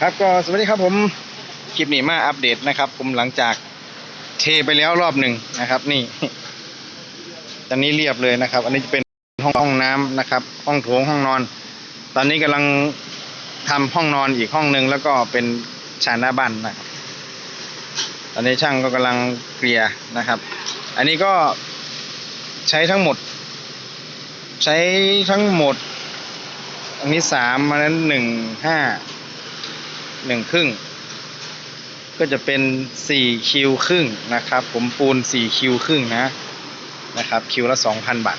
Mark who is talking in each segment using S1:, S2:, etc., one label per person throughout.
S1: ครับก็สวัสดีครับผมคลิปนี้มาอัปเดตนะครับ ผมหลังจากเทไปแล้วรอบหนึ่งนะครับ นี่ตอนนี้เรียบเลยนะครับ อันนี้จะเป็นห้องห้องน้ำนะครับ ห้องโถงห้องนอน ตอนนี้กำลังทำห้องนอนอีกห้องหนึ่งแล้วก็เป็นชานหน้าบ้านนะครับตอนนี้ช่างก็กำลังเกลี่ยนะครับ อันนี้ก็ใช้ทั้งหมด ใช้ทั้งหมด อันนี้สามอันนั้นหนึ่งห้า หนึ่งครึ่ง ก็จะเป็นสี่คิวครึ่งนะครับ ผมปูนสี่คิวครึ่งนะนะครับ คิวละสองพันบาท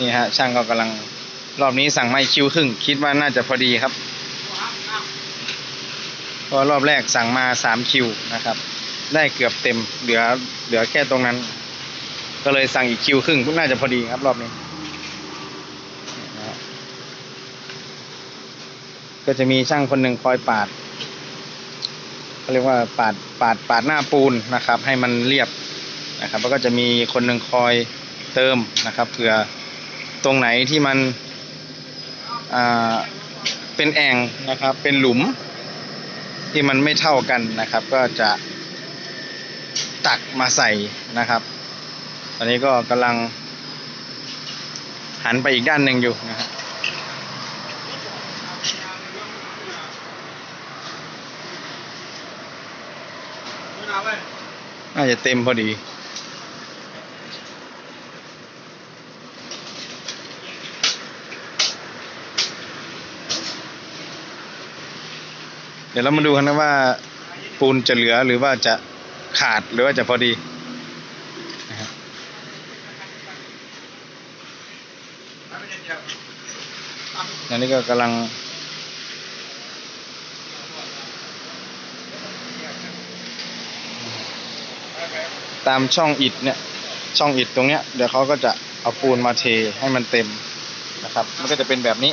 S1: นี่ฮะช่างก็กำลังรอบนี้สั่งมาคิวครึ่ง คิดว่าน่าจะพอดีครับเพราะรอบแรกสั่งมาสามคิวนะครับ ได้เกือบเต็มเหลือเหลือแค่ตรงนั้น ก็เลยสั่งอีกคิวครึ่งน่าจะพอดีครับรอบนี้นะฮะ ก็จะมีช่างคนหนึ่งคอยปาดเขาเรียกว่าปาดปาดปาดหน้าปูนนะครับ ให้มันเรียบนะครับ แล้วก็จะมีคนหนึ่งคอยเติมนะครับเผื่อตรงไหนที่มันเป็นแอ่งนะครับ เป็นหลุมที่มันไม่เท่ากันนะครับ ก็จะตักมาใส่นะครับ ตอนนี้ก็กำลังหันไปอีกด้านหนึ่งอยู่นะครับ น่าจะเต็มพอดี เดี๋ยวเรามาดูกันนะว่า ปูนจะเหลือหรือว่าจะขาดหรือว่าจะพอดีอันนี้ก็กำลัง ตามช่องอิดเนี่ยช่องอิดตรงเนี้ยเดี๋ยวเขาก็จะเอาปูนมาเทให้มันเต็มนะครับ มันก็จะเป็นแบบนี้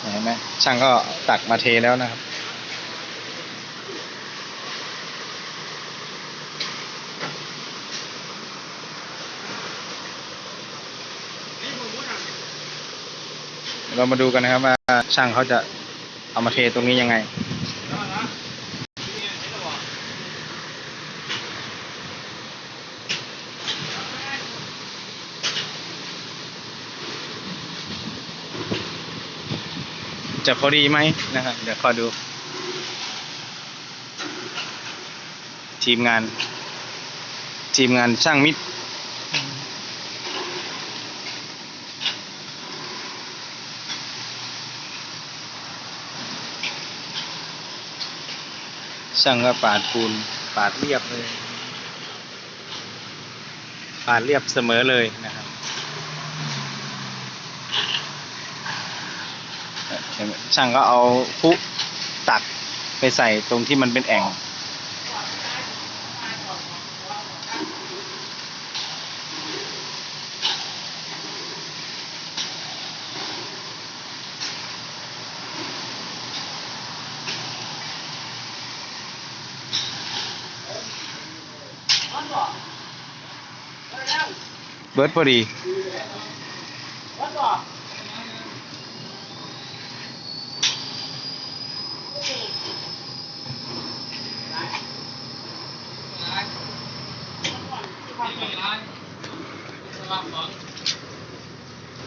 S1: เห็นไหมช่างก็ตักมาเทแล้วนะครับเรามาดูกันนะครับว่าช่างเขาจะเอามาเทตรงนี้ยังไง จะพอดีไหมนะครับเดี๋ยวขอดู ทีมงาน ทีมงานช่างมิตรช่างก็ปาดปูนปาดเรียบเลย ปาดเรียบเสมอเลยนะครับ เห็นไหม ช่างก็เอาพุตักไปใส่ตรงที่มันเป็นแอ่งเบิร์ดพอดี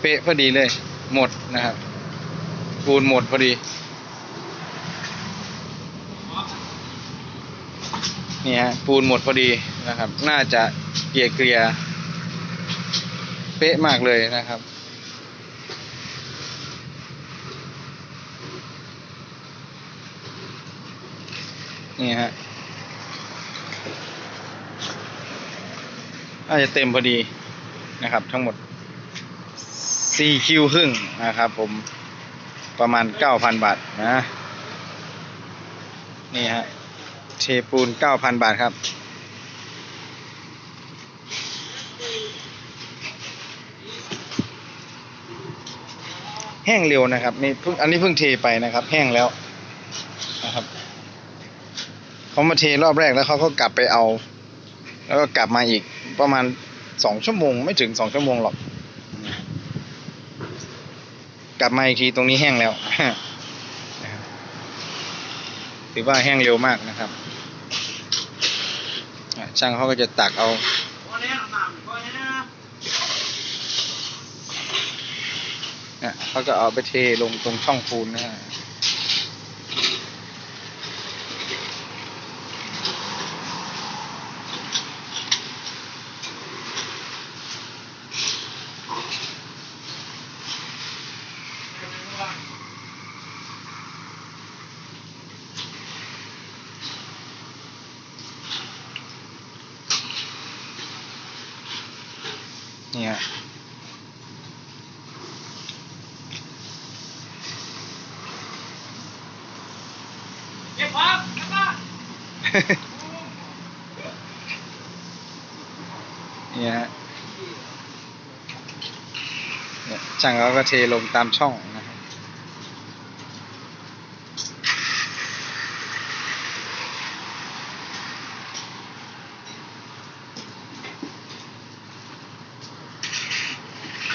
S1: เป๊ะพอดีเลย หมดนะครับปูนหมดพอดี นี่ฮะปูนหมดพอดีนะครับ น่าจะเกลี่ยเกลี่ยเป๊ะมากเลยนะครับนี่ฮะน่าจะเต็มพอดีนะครับทั้งหมด สี่คิวครึ่งนะครับผมประมาณเก้าพันบาทนะนี่ฮะเทปูนเก้าพันบาทครับ แห้งเร็วนะครับนี่เพิ่งอันนี้เพิ่งเทไปนะครับ แห้งแล้วนะครับเขามาเทรอบแรกแล้วเขาก็กลับไปเอา แล้วก็กลับมาอีกประมาณสองชั่วโมง ไม่ถึงสองชั่วโมงหรอก กลับมาอีกทีตรงนี้แห้งแล้วถือว่าแห้งเร็วมากนะครับช่างเขาก็จะตักเอาเขาก็เอาไปเทลงตรงช่องปูนนะฮะ เนี่ย
S2: เก็บของแล้วก็
S1: เนี่ยฮะเนี่ยช่างเขาก็เทลงตามช่องนะครับ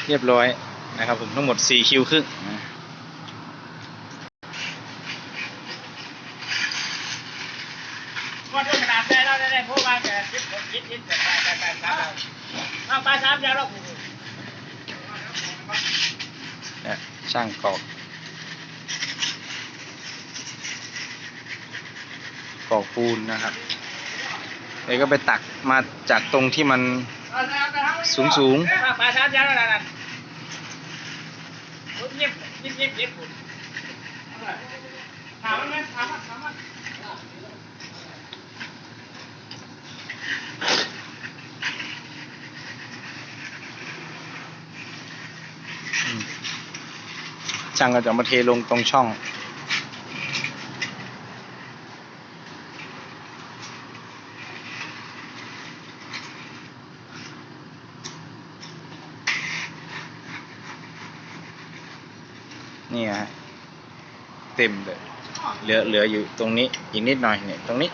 S1: เรียบร้อยนะครับผมทั้งหมด 4 คิวครึ่งนะ
S2: ก็ด้วยขนาดได้แล้วได้พวกมาแก่คิดผมคิดคิดแต่ไปไปไปสามเอาไปสามยาวแล้ว
S1: เนี่ยช่างกอกกอกปูนนะครับแล้วก็ไปตักมาจากตรงที่มันสูงสูง
S2: ไปสามยาวแล้วนั่น เงียบเงียบเงียบเงียบถามมันไหมถามมันถามมัน
S1: ช่างก็จะมาเทลงตรงช่อง นี่ฮะเต็มเลยเหลือเหลืออยู่ตรงนี้อีกนิดหน่อยเนี่ยตรงนี้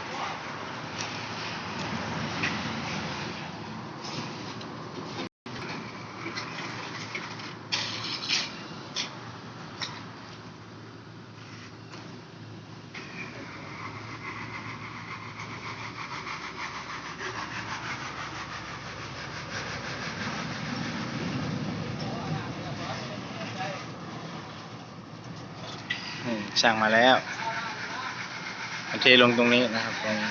S1: นี่งมาแล้วเอเทลงตรงนี้นะครับตรงนี้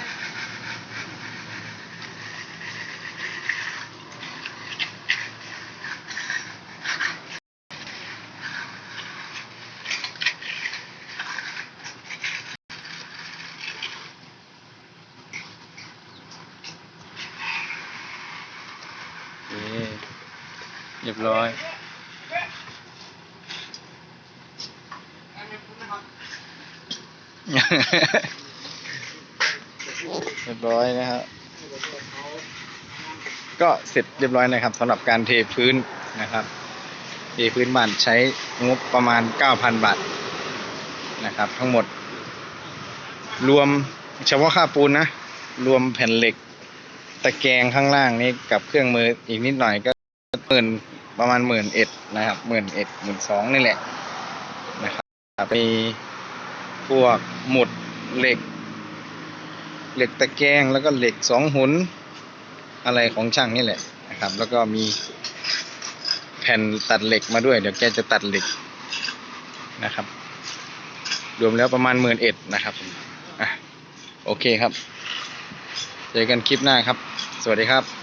S1: เรียบร้อย เรียบร้อยนะครับก็เสร็จเรียบร้อยนะครับสำหรับการเทพื้นนะครับ เทพื้นบ้านใช้งบประมาณ 9,000 บาทนะครับ ทั้งหมด รวมเฉพาะค่าปูนนะ รวมแผ่นเหล็ก ตะแกรงข้างล่างนี้กับเครื่องมืออีกนิดหน่อยก็หมื่นประมาณหมื่นเอ็ดนะครับหมื่นเอ็ดหมื่นสองนี่แหละ มีพวกหมุดเหล็ก เหล็กตะแกรงแล้วก็เหล็กสองหุนอะไรของช่างนี่แหละนะครับ แล้วก็มีแผ่นตัดเหล็กมาด้วย เดี๋ยวแกจะตัดเหล็กนะครับ รวมแล้วประมาณหมื่นเอ็ดนะครับอะโอเคครับ เจอกันคลิปหน้าครับ สวัสดีครับ